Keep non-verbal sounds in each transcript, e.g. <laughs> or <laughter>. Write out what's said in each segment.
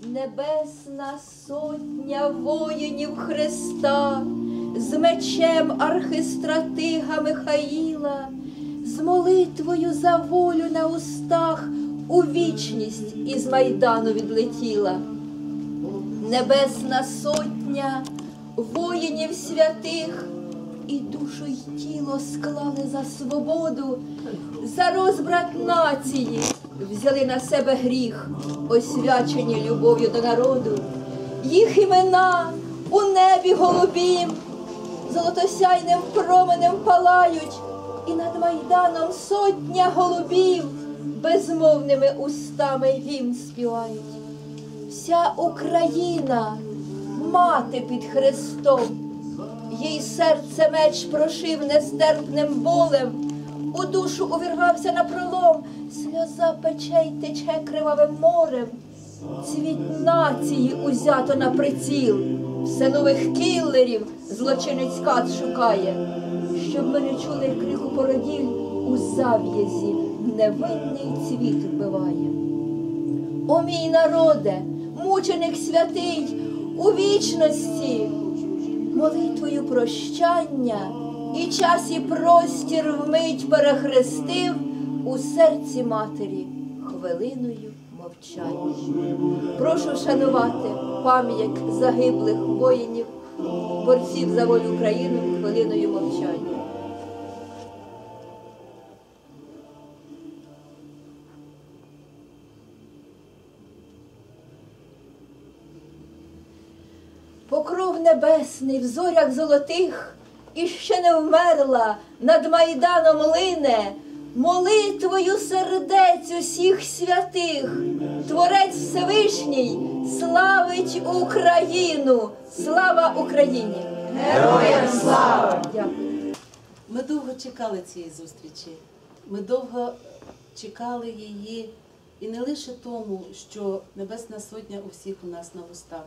Небесна сотня воїнів Христа, з мечем архистратига Михаїла, з молитвою за волю на устах у вічність із майдану відлетіла. Небесна сотня воїнів святих і душу й тіло склали за свободу, за розбрат нації, взяли на себе гріх, освячені любов'ю до народу. Їх імена у небі голубім, золотосяйним променем палають, і над майданом сотня голубів безмовними устами гімн співають. Вся Україна, мати під Христом, їй серце меч прошив нестерпним болем, у душу увірвався на пролом, сльоза пече й тече кривавим морем. Цвіт нації узято на приціл, все нових кіллерів злочинець кат шукає, щоб ми не чули крику породіль у зав'язі невинний цвіт вбиває. О мій народе, мученик святий у вічності, молитвою прощання і час і простір вмить перехрестив у серці матері хвилиною мовчання. Прошу шанувати пам'ять загиблих воїнів, борців за волю України хвилиною мовчання. Покров небесний в зорях золотих і ще не вмерла над майданом лине, молитвою сердець усіх святих, Творець Всевишній славить Україну. Слава Україні! Героям слава! Дякую. Ми довго чекали цієї зустрічі. Ми довго чекали її і не лише тому, що Небесна Сотня у всіх у нас на вустах.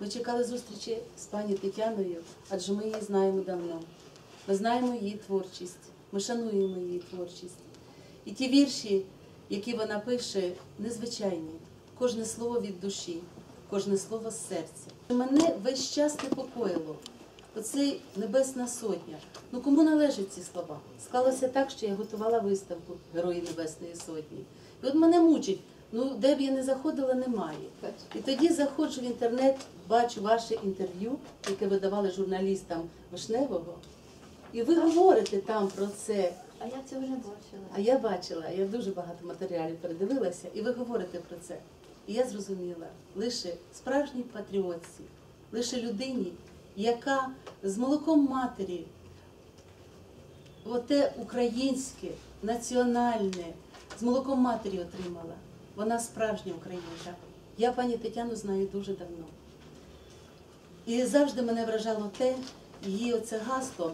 Ми чекали зустрічі з пані Тетяною, адже ми її знаємо давно. Ми знаємо її творчість, ми шануємо її творчість. І ті вірші, які вона пише, незвичайні. Кожне слово від душі, кожне слово з серця. Мене весь час непокоїло. Оцей Небесна Сотня. Ну кому належать ці слова? Склалося так, що я готувала виставку Герої Небесної Сотні. І от мене мучить, ну де б я не заходила, немає. І тоді заходжу в інтернет, бачу ваше інтерв'ю, яке ви давали журналістам Вишневого, і ви говорите там про це. А я це вже бачила. А я бачила, я дуже багато матеріалів передивилася, і ви говорите про це. І я зрозуміла, лише справжній патріотці, лише людині, яка з молоком матері, оте українське, національне, з молоком матері отримала. Вона справжня українка. Я пані Тетяну знаю дуже давно. І завжди мене вражало те, її оце гасло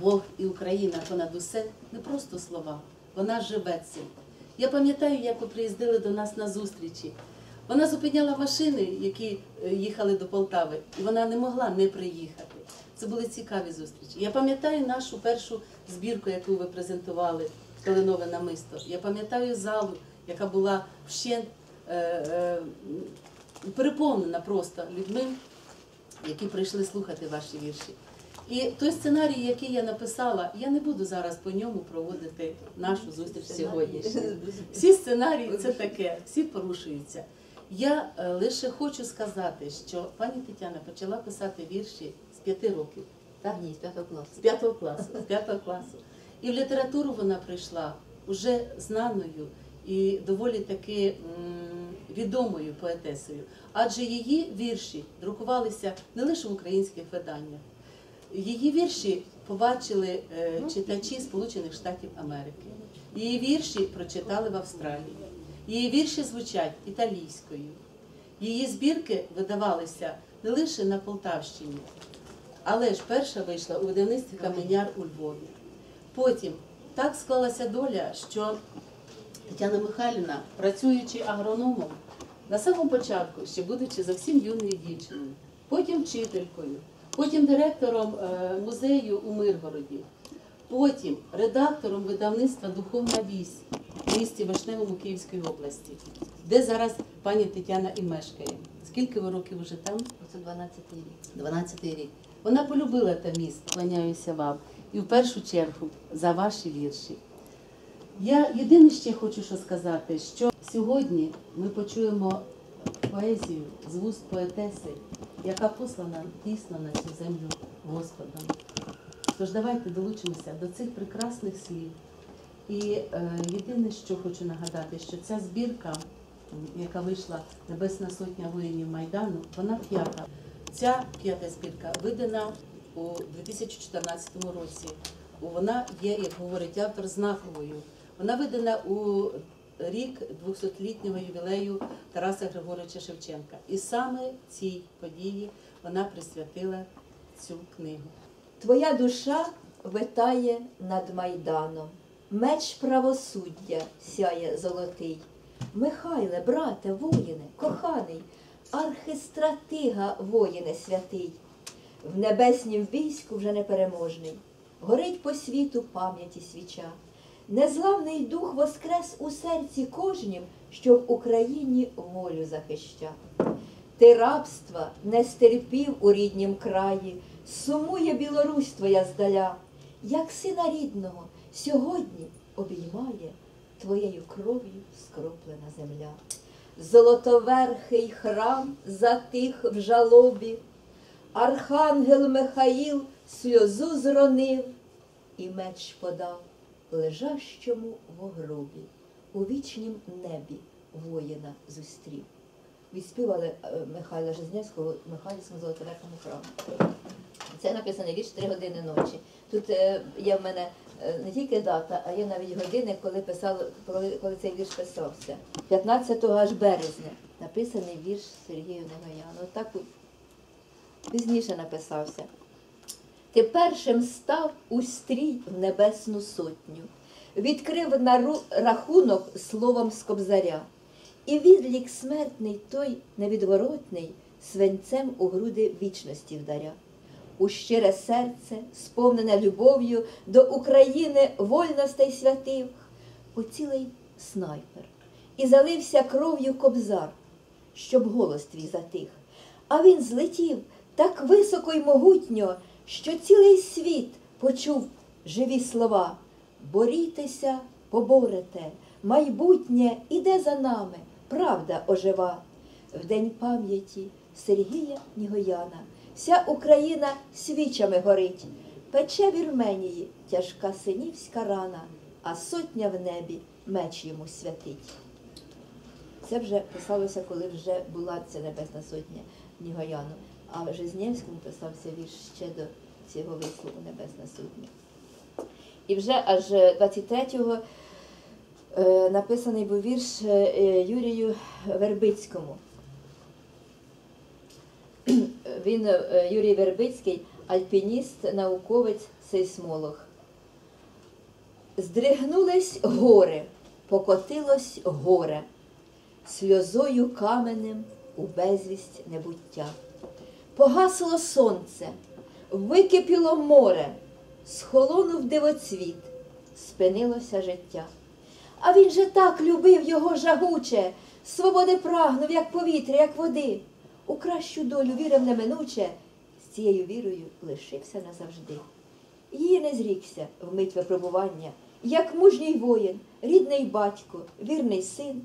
Бог і Україна понад усе не просто слова, вона живе цим. Я пам'ятаю, як ви приїздили до нас на зустрічі. Вона зупиняла машини, які е, їхали до Полтави, і вона не могла не приїхати. Це були цікаві зустрічі. Я пам'ятаю нашу першу збірку, яку ви презентували Калинове намисто. Я пам'ятаю залу, яка була вщент е, е, переповнена просто людьми, які прийшли слухати ваші вірші. І той сценарій, який я написала, я не буду зараз по ньому проводити нашу зустріч сьогодні. <laughs> Всі сценарії це таке, всі порушуються. Я е, лише хочу сказати, що пані Тетяна почала писати вірші з п'яти років. Так? Ні, з п'ятого класу. З п'ятого класу, з п'ятого класу. І в літературу вона прийшла уже знаною і доволі таки відомою поетесою. Адже її вірші друкувалися не лише в українських виданнях. Її вірші побачили е, читачі Сполучених Штатів Америки. Її вірші прочитали в Австралії. Її вірші звучать італійською. Її збірки видавалися не лише на Полтавщині, але ж перша вийшла у видавництві Каменяр у Львові. Потім так склалася доля, що Тетяна Михайлівна, працюючи агрономом, на самому початку, ще будучи зовсім юною дівчиною, потім вчителькою, потім директором е, музею у Миргороді, потім редактором видавництва Духовна вісь, в місті Вишневому Київської області, де зараз пані Тетяна і мешкає. Скільки ви років вже там? Це 12 рік. 12 рік. Вона полюбила те місто. Кланяюся вам. І в першу чергу за ваші вірші. Я єдине ще хочу що сказати, що сьогодні ми почуємо поезію з вуст поетеси, яка послана дійсно на цю землю Господом. Тож давайте долучимося до цих прекрасних слів. І е, єдине, що хочу нагадати, що ця збірка, яка вийшла Небесна Сотня воїнів Майдану, вона п'ята. Ця п'ята збірка видана у 2014 році. Вона є, як говорить автор, знаковою. Вона видана у рік 200-літнього ювілею Тараса Григоровича Шевченка. І саме цій події вона присвятила цю книгу. Твоя душа витає над майданом, меч правосуддя сяє золотий. Михайле, брате, воїне, коханий, архистратига, воїне святий, в небеснім війську вже непереможний, горить по світу пам'яті свіча. Незламний дух воскрес у серці кожнім, що в Україні волю захища. Ти рабства не стерпів у ріднім краї, сумує Білорусь твоя здаля, як сина рідного сьогодні обіймає твоєю кров'ю скроплена земля. Золотоверхий храм затих в жалобі, Архангел Михаїл сльозу зронив і меч подав лежащому в гробі, у вічнім небі воїна зустрів відспівали е, Михайла Жизневського Михайлівському золотоверхому храму. Це написаний вірш «Три години ночі. Тут е, є в мене е, не тільки дата, а є навіть години, коли писав, коли, цей вірш писався. 15 аж березня написаний вірш Сергію Негояну. Так пізніше написався. Ти першим став у стрій в небесну сотню, відкрив на ру- рахунок словом з кобзаря. І відлік смертний той невідворотний свинцем у груди вічності вдаря. У щире серце, сповнене любов'ю до України вольностей святих, поцілий снайпер і залився кров'ю кобзар, щоб голос твій затих. А він злетів так високо й могутньо, що цілий світ почув живі слова. Борітеся, поборете, майбутнє іде за нами, правда ожива. В день пам'яті Сергія Нігояна вся Україна свічами горить, пече Вірменії тяжка синівська рана, а сотня в небі меч йому святить. Це вже писалося, коли вже була ця Небесна Сотня Нігояну. А в Жизнєвському писався вірш ще до цього вислову Небесна Сотня. І вже аж 23-го е, написаний був вірш е, Юрію Вербицькому. <clears throat> Він, е, Юрій Вербицький, альпініст, науковець, сейсмолог. Здригнулись гори, покотилось горе, сльозою каменем у безвість небуття. Погасло сонце, википіло море, схолонув дивоцвіт, спинилося життя. А він же так любив його жагуче, свободи прагнув, як повітря, як води. У кращу долю вірив неминуче, з цією вірою лишився назавжди. Її не зрікся вмить випробування, як мужній воїн, рідний батько, вірний син,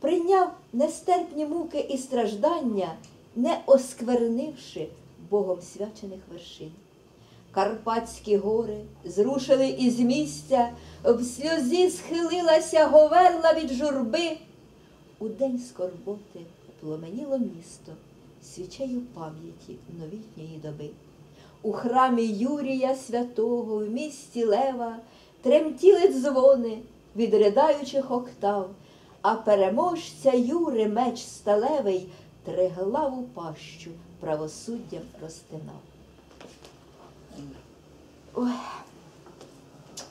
прийняв нестерпні муки і страждання, не осквернивши Богом свячених вершин. Карпатські гори зрушили із місця, в сльозі схилилася говерла від журби. У день скорботи пломеніло місто свічею пам'яті новітньої доби. У храмі Юрія Святого в місті Лева тремтіли дзвони від ридаючих октав, а переможця Юри меч сталевий триглаву пащу правосуддям розтинав. Ой.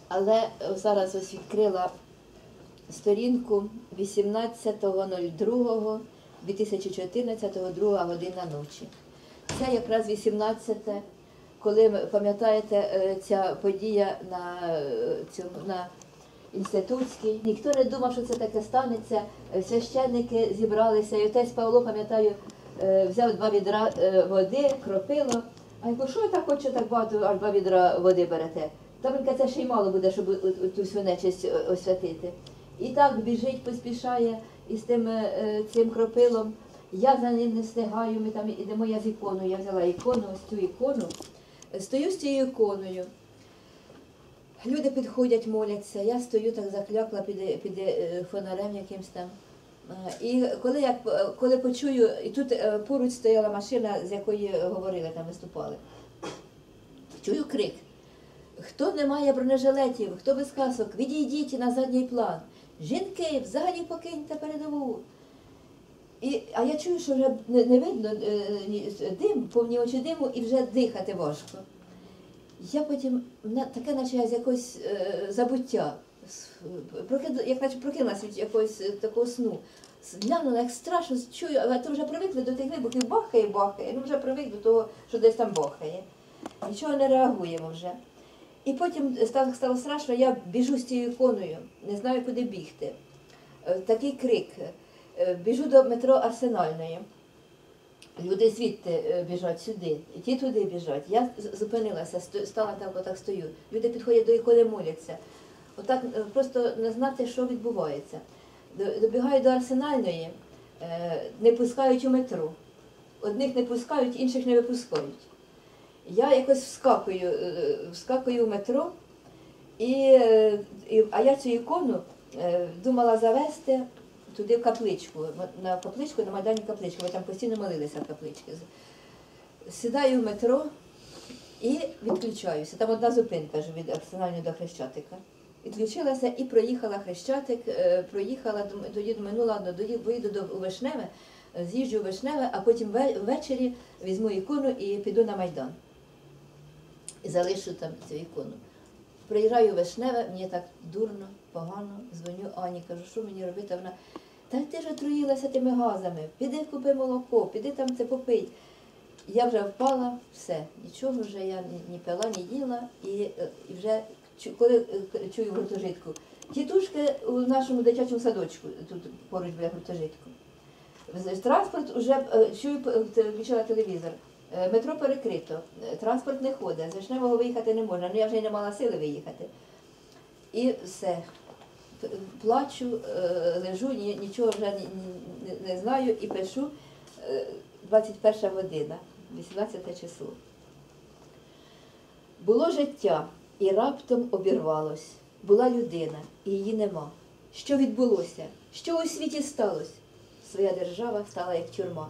Але зараз ось відкрила сторінку 18.02.2014, 2 година ночі. Це якраз 18, коли пам'ятаєте е, ця подія на е, цьому на інститутський. Ніхто не думав, що це таке станеться. Священники зібралися, і отець Павло, пам'ятаю, взяв два відра е, води, кропило. А я кажу, що ви так хоче так багато, аж два відра води берете? Та це ще й мало буде, щоб ту всю нечисть е, освятити. І так біжить, поспішає із тим е, е, цим кропилом. Я за ним не встигаю, ми там ідемо я з іконою. Я взяла ікону, ось цю ікону. Стою з цією іконою. Люди підходять, моляться. Я стою так заклякла під, під е, фонарем якимсь там. Е, І коли я е, коли почую, і тут е, поруч стояла машина, з якої говорили, там виступали. Чую крик. Хто не має бронежилетів, хто без касок, відійдіть на задній план. Жінки, взагалі покиньте передову. І, а я чую, що вже не, не видно е, дим, повні очі диму, і вже дихати важко. Я потім таке, наче я з якогось е, забуття, як наче прокинулася від якогось е, такого сну. Глянула, як страшно чую, але то вже привикли до тих вибухів, бахає, бахає. Ну вже привик до того, що десь там бахає. Нічого не реагуємо вже. І потім стало, страшно, я біжу з цією іконою, не знаю, куди бігти. Е, Такий крик. Е, Біжу до метро Арсенальної. Люди звідти біжать сюди, і ті туди біжать. Я зупинилася, стала так, отак стою. Люди підходять до ікони, моляться. Отак е, просто не знати, що відбувається. Добігаю до Арсенальної, е, не пускають у метро. Одних не пускають, інших не випускають. Я якось вскакую, е, вскакую в метро, і, і, а я цю ікону думала завести туди в капличку, на капличку, на Майдані капличку, ми там постійно молилися в капличці. Сідаю в метро і відключаюся. Там одна зупинка ж від Арсенальної до Хрещатика. Відключилася і проїхала Хрещатик, е, проїхала, тоді думаю, ну ладно, вийду до Вишневе, з'їжджу у Вишневе, а потім ввечері візьму ікону і піду на Майдан. І залишу там цю ікону. Приїжджаю у Вишневе, мені так дурно, погано, дзвоню Ані, кажу, що мені робити? Вона, та ти ж отруїлася тими газами, піди купи молоко, піди там це попий. Я вже впала, все, нічого вже я ні, пила, ні їла, і, е, і вже коли е, чую гуртожитку, тітушки у нашому дитячому садочку, тут поруч біля гуртожитку. Транспорт вже е, чую, п- включила телевізор. Е, Метро перекрито, е, транспорт не ходить, з Вишневого виїхати не можна, ну я вже й не мала сили виїхати. І все. Плачу, е, лежу, нічого вже не, знаю і пишу е, 21 година, 18 число. Було життя і раптом обірвалось. Була людина, і її нема. Що відбулося? Що у світі сталося? Своя держава стала як тюрма.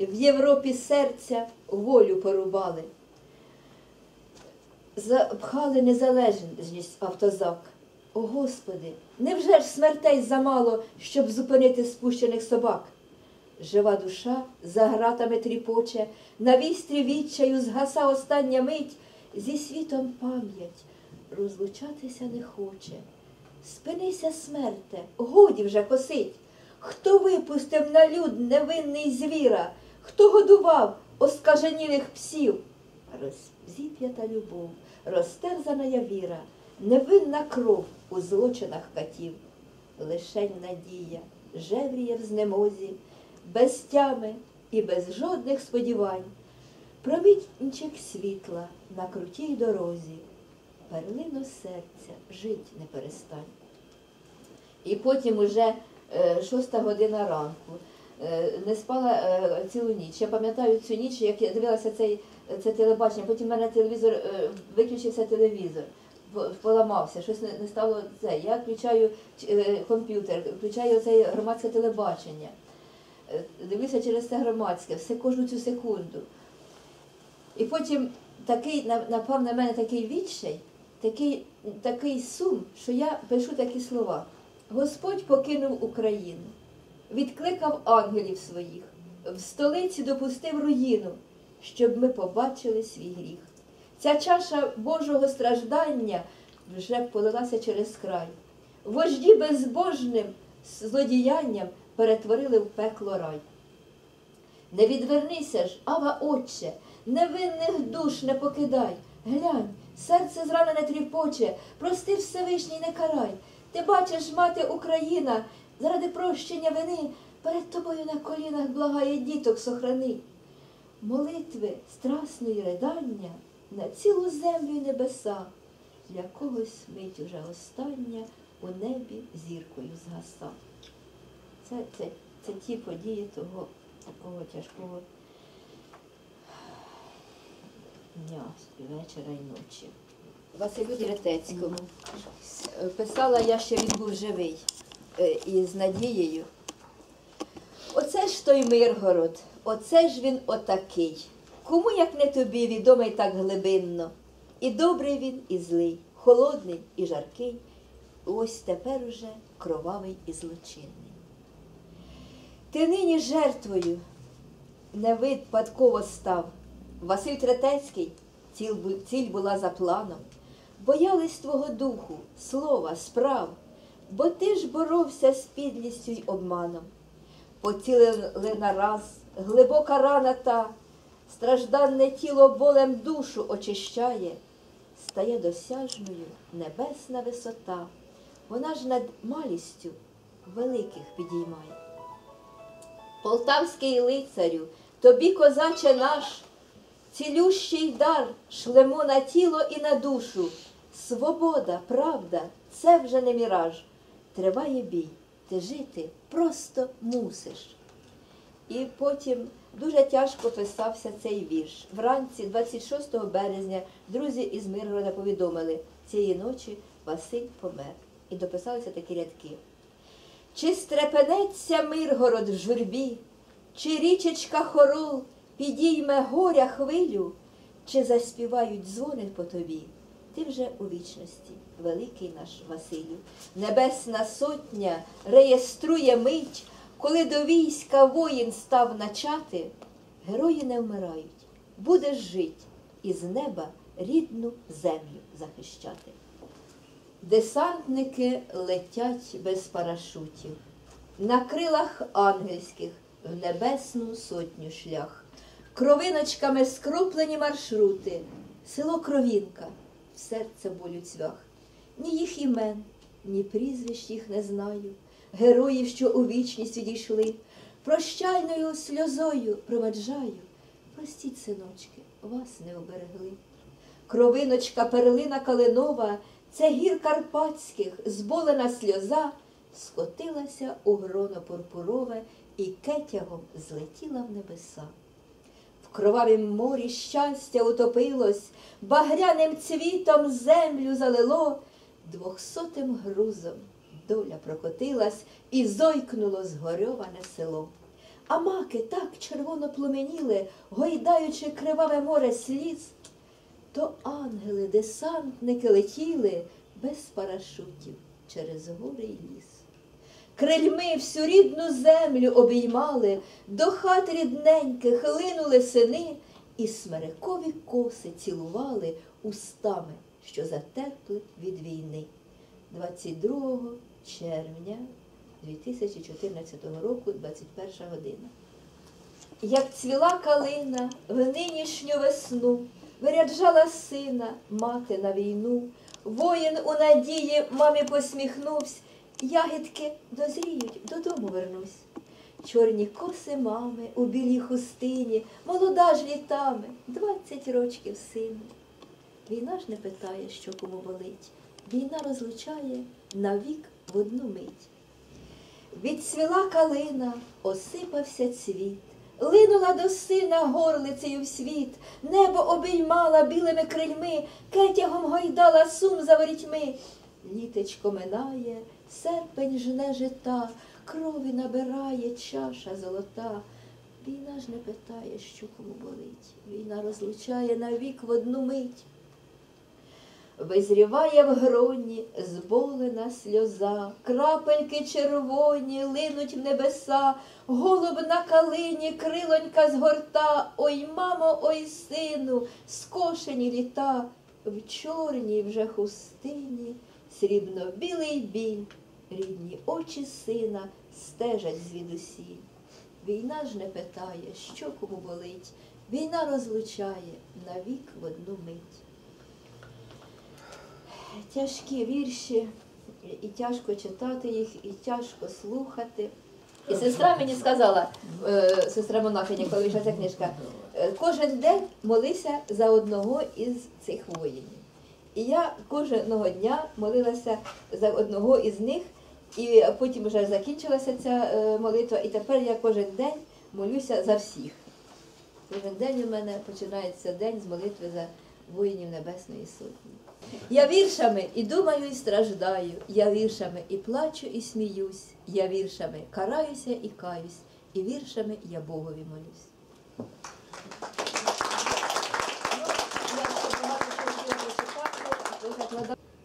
В Європі серця волю порубали. Запхали незалежність автозак. О Господи, невже ж смертей замало, щоб зупинити спущених собак? Жива душа за гратами тріпоче, на вістрі відчаю згаса остання мить, зі світом пам'ять розлучатися не хоче. Спинися, смерте, годі вже косить. Хто випустив на люд невинний звіра, хто годував оскаженілих псів? Роззіп'ята любов, розтерзана я віра, невинна кров у злочинах катів. Лишень надія, жевріє в знемозі, без тями і без жодних сподівань. Промінчик світла на крутій дорозі, перлино серця жить не перестань. І потім уже е, шоста година ранку. Е, Не спала е, цілу ніч. Я пам'ятаю цю ніч, як я дивилася цей, це телебачення, потім в мене телевізор, виключився телевізор, поламався, щось не, стало це. Я включаю комп'ютер, включаю це громадське телебачення. Дивлюся через це громадське, все кожну цю секунду. І потім такий на- напав на мене такий відчай, такий, такий сум, що я пишу такі слова. Господь покинув Україну, відкликав ангелів своїх, в столиці допустив руїну, щоб ми побачили свій гріх. Ця чаша Божого страждання вже полилася через край. Вожді безбожним злодіянням перетворили в пекло рай. Не відвернися ж, ава отче, невинних душ не покидай. Глянь, серце зранене тріпоче, прости Всевишній не карай. Ти бачиш, мати Україна, заради прощення вини перед тобою на колінах благає діток сохрани. Молитви страсної ридання на цілу землю й небеса. Для когось мить уже остання у небі зіркою згаса. Це, це, це ті події того такого тяжкого дня, вечора і ночі. Василю Третецькому. Е, Писала я ще він був живий е, і з надією. Оце ж той Миргород, оце ж він отакий. Кому, як не тобі, відомий так глибинно. І добрий він, і злий, холодний і жаркий. Ось тепер уже кровавий і злочинний. Ти нині жертвою не випадково став. Василь Третецький ціль, була за планом. Боялись твого духу, слова, справ, бо ти ж боровся з підлістю й обманом. Поцілили нараз, глибока рана та, стражданне тіло болем душу очищає, стає досяжною небесна висота, вона ж над малістю великих підіймає. Полтавський лицарю, тобі, козаче наш, цілющий дар шлемо на тіло і на душу. Свобода, правда, це вже не міраж. Триває бій, ти жити просто мусиш. І потім дуже тяжко писався цей вірш. Вранці, 26 березня, друзі із Миргорода повідомили, цієї ночі Василь помер. І дописалися такі рядки. Чи стрепенеться Миргород в журбі, чи річечка хорол підійме горя хвилю, чи заспівають дзвони по тобі? Ти вже у вічності, великий наш Василю. Небесна сотня реєструє мить, коли до війська воїн став начати, герої не вмирають, будеш жить і з неба рідну землю захищати. Десантники летять без парашутів, на крилах ангельських в небесну сотню шлях, кровиночками скруплені маршрути, село Кровінка, в серце болю цвях. Ні їх імен, ні прізвищ їх не знаю, героїв, що у вічність відійшли, прощальною сльозою проваджаю. Простіть, синочки, вас не оберегли. Кровиночка перлина калинова, це гір карпатських, зболена сльоза, скотилася у гроно пурпурове і кетягом злетіла в небеса. Кровавім морі щастя утопилось, багряним цвітом землю залило, двохсотим грузом доля прокотилась і зойкнуло згорьоване село. А маки так червоно пломеніли, гойдаючи криваве море сліз, то ангели, десантники летіли без парашутів через гори й ліс. Крильми всю рідну землю обіймали, до хат рідненьких линули сини, і смерекові коси цілували устами, що затерпли від війни. 22 червня 2014 року, 21 година. Як цвіла калина в нинішню весну, виряджала сина мати на війну, воїн у надії мамі посміхнувся, ягідки дозріють, додому вернусь. Чорні коси мами у білій хустині, молода ж літами, двадцять рочків сину. Війна ж не питає, що кому болить, війна розлучає навік в одну мить. Відцвіла калина, осипався цвіт, линула до сина горлицею в світ, небо обіймала білими крильми, кетягом гойдала сум за ворітьми. Літечко минає, серпень жне жита, крові набирає чаша золота. Війна ж не питає, що кому болить, війна розлучає навік в одну мить. Визріває в гроні зболена сльоза, крапельки червоні линуть в небеса, голуб на калині, крилонька згорта, ой, мамо, ой, сину, скошені літа, в чорній вже хустині, срібно-білий біль, рідні очі сина стежать звідусіль. Війна ж не питає, що кому болить, війна розлучає навік в одну мить тяжкі вірші, і тяжко читати їх, і тяжко слухати. І сестра мені сказала, е, сестра монахиня, коли вийшла ця книжка, е, кожен день молися за одного із цих воїнів. І я кожного дня молилася за одного із них, і потім вже закінчилася ця е, молитва, і тепер я кожен день молюся за всіх. Кожен день у мене починається день з молитви за воїнів Небесної Сотні. Я віршами і думаю, і страждаю, я віршами і плачу, і сміюсь, я віршами караюся і каюсь, і віршами я Богові молюсь.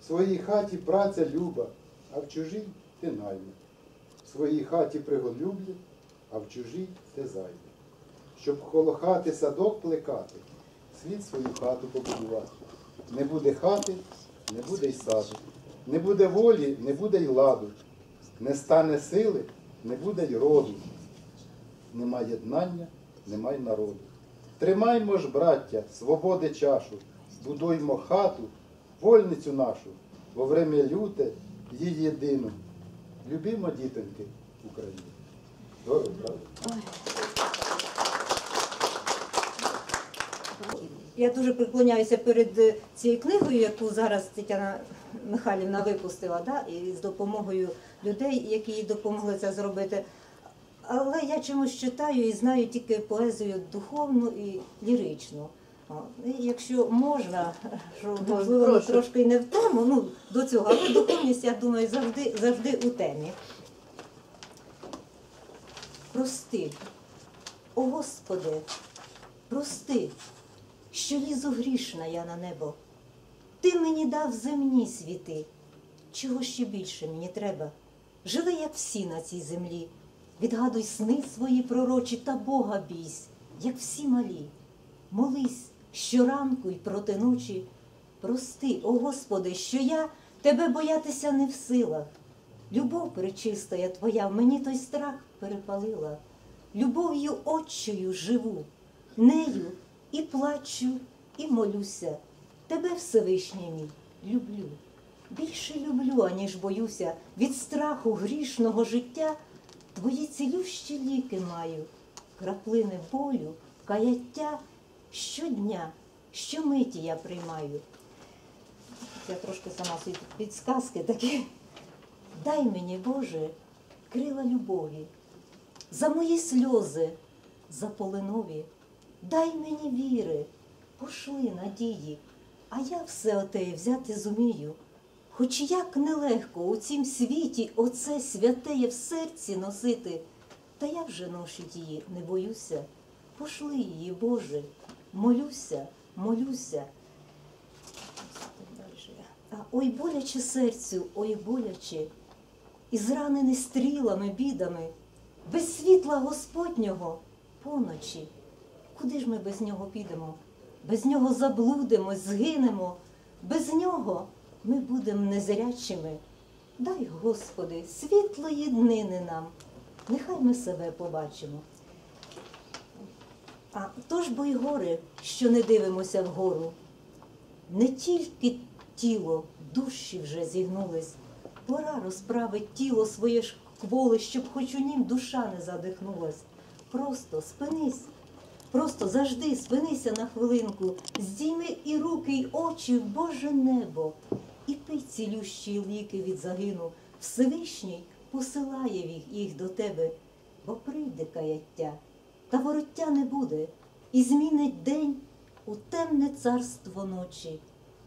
В своїй хаті праця люба, а в чужій ти найме. В своїй хаті приголюблі, а в чужій ти зайде. Щоб коло хати садок плекати, слід свою хату побудувати. Не буде хати, не буде й саду. Не буде волі, не буде й ладу. Не стане сили, не буде й роду. Нема єднання, нема й народу. Тримаймо ж, браття, свободи чашу, будуймо хату, вольницю нашу, во время люте її єдину. Любімо, дітоньки. Здорово, правда? Я дуже преклоняюся перед е, цією книгою, яку зараз Тетяна Михайлівна випустила, да? і з допомогою людей, які їй допомогли це зробити. Але я чомусь читаю і знаю тільки поезію духовну і ліричну. І Якщо можна, що можливо трошки не в тему, ну до цього, але духовність, я думаю, завжди, завжди у темі. Прости, о Господи, прости, що лізу грішна я на небо. Ти мені дав земні світи. Чого ще більше мені треба? Живи, як всі на цій землі. Відгадуй сни свої пророчі та Бога бійсь, як всі малі. Молись щоранку й проти ночі. Прости, о Господи, що я тебе боятися не в силах. Любов пречистая твоя мені той страх перепалила. Любов'ю отчою живу, нею і плачу, і молюся. Тебе, Всевишній мій, люблю. Більше люблю, аніж боюся. Від страху грішного життя твої цілющі ліки маю, краплини болю, каяття щодня, щомиті я приймаю. Я трошки сама собі підсказки такі. Дай мені, Боже, крила любові, за мої сльози, за полинові. Дай мені віри, пошли надії, а я все оте взяти зумію. Хоч як нелегко у цім світі оце святеє в серці носити, та я вже ношить її, не боюся. Пошли її, Боже, молюся, молюся. Ой боляче серцю, ой боляче, і зранений стрілами, бідами, без світла Господнього поночі. Куди ж ми без нього підемо? Без нього заблудимо, згинемо, без нього ми будемо незрячими. Дай, Господи, світлої днини нам, нехай ми себе побачимо. А то ж бо й гори, що не дивимося вгору. Не тільки тіло, душі вже зігнулись. Пора розправить тіло своє ж кволи, щоб хоч у нім душа не задихнулась. Просто спинись, просто завжди спинися на хвилинку, здійми і руки, й очі в Боже небо, і пий цілющі ліки від загину. Всевишній посилає їх до тебе, бо прийде каяття, та вороття не буде, і змінить день у темне царство ночі.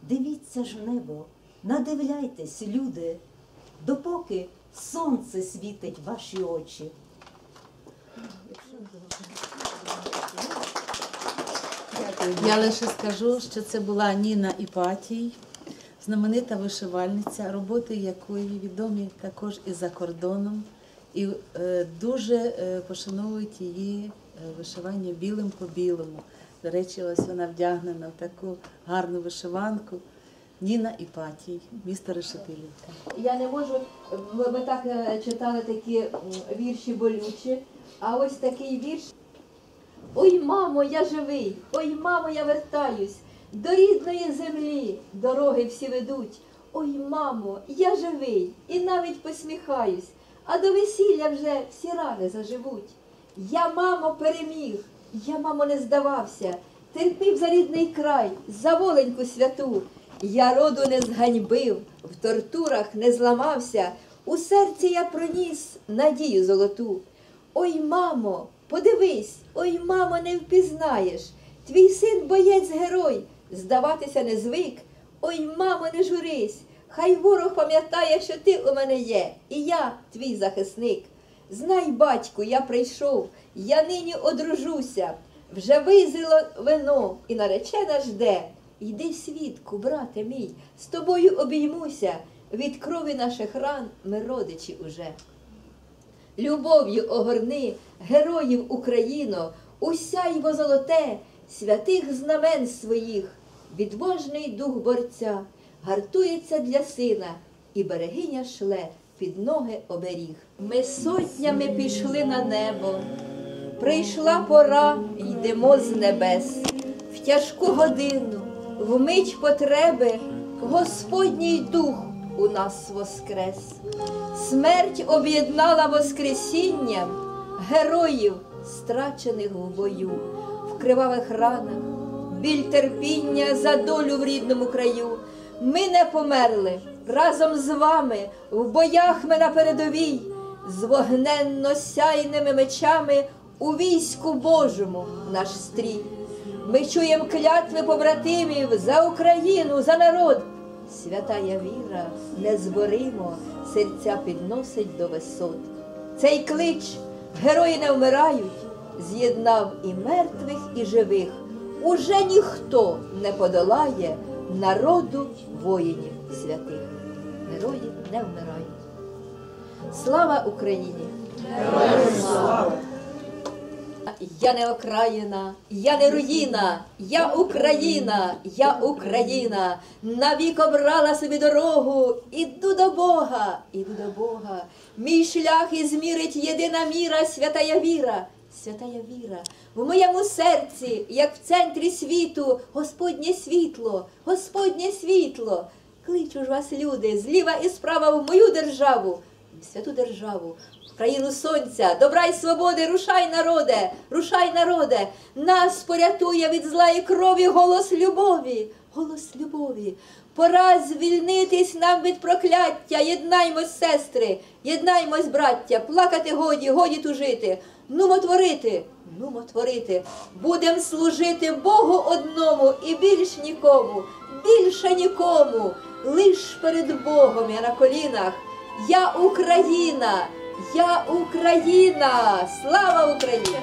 Дивіться ж небо, надивляйтесь, люди, допоки сонце світить ваші очі. Я лише скажу, що це була Ніна Іпатій, знаменита вишивальниця, роботи якої відомі також і за кордоном, і е, дуже е, пошановують її вишивання білим по білому. До речі, ось вона вдягнена в таку гарну вишиванку. Ніна Іпатій, місто Решетилівка. Я не можу, ви так е, читали такі вірші болючі, а ось такий вірш. Ой, мамо, я живий, ой, мамо, я вертаюсь, до рідної землі дороги всі ведуть. Ой, мамо, я живий і навіть посміхаюсь, а до весілля вже всі рани заживуть. Я, мамо, переміг, я, мамо, не здавався, терпів за рідний край, за воленьку святу. Я роду не зганьбив, в тортурах не зламався, у серці я проніс надію золоту. Ой, мамо, подивись, ой, мамо, не впізнаєш. Твій син боєць герой, здаватися не звик. Ой, мамо, не журись, хай ворог пам'ятає, що ти у мене є, і я твій захисник. Знай, батьку, я прийшов, я нині одружуся, вже визріло вино і наречена жде. Йди, свідку, брате мій, з тобою обіймуся, від крові наших ран ми родичі уже. Любов'ю огорни героїв Україно, усяйво золоте, святих знамен своїх, відважний дух борця, гартується для сина, і берегиня шле під ноги оберіг. Ми сотнями пішли на небо, прийшла пора, йдемо з небес. В тяжку годину, в мить потреби, Господній дух у нас воскрес. Смерть об'єднала Воскресінням героїв, страчених в бою, в кривавих ранах, біль терпіння за долю в рідному краю. Ми не померли разом з вами, в боях ми на передовій, з вогненно сяйними мечами у війську Божому наш стрій. Ми чуємо клятви побратимів за Україну, за народ. Святая віра незборимо серця підносить до висот. Цей клич герої не вмирають, з'єднав і мертвих, і живих. Уже ніхто не подолає народу воїнів святих. Герої не вмирають. Слава Україні! Я не окраїна, я не руїна, я Україна, я Україна. Навік обрала собі дорогу, іду до Бога, іду до Бога. Мій шлях і змірить єдина міра, святая віра, святая віра. В моєму серці, як в центрі світу, Господнє світло, Господнє світло. Кличу ж вас, люди, зліва і справа в мою державу, в святу державу, в країну сонця, добра й свободи, рушай, народе, рушай, народе, нас порятує від зла і крові голос любові, голос любові. Пора звільнитись нам від прокляття, єднаймось, сестри, єднаймось, браття, плакати годі, годі тужити. Нумо творити, нумо творити, будем служити Богу одному і більш нікому, більше нікому, лиш перед Богом я на колінах. Я Україна, я Україна, слава Україні!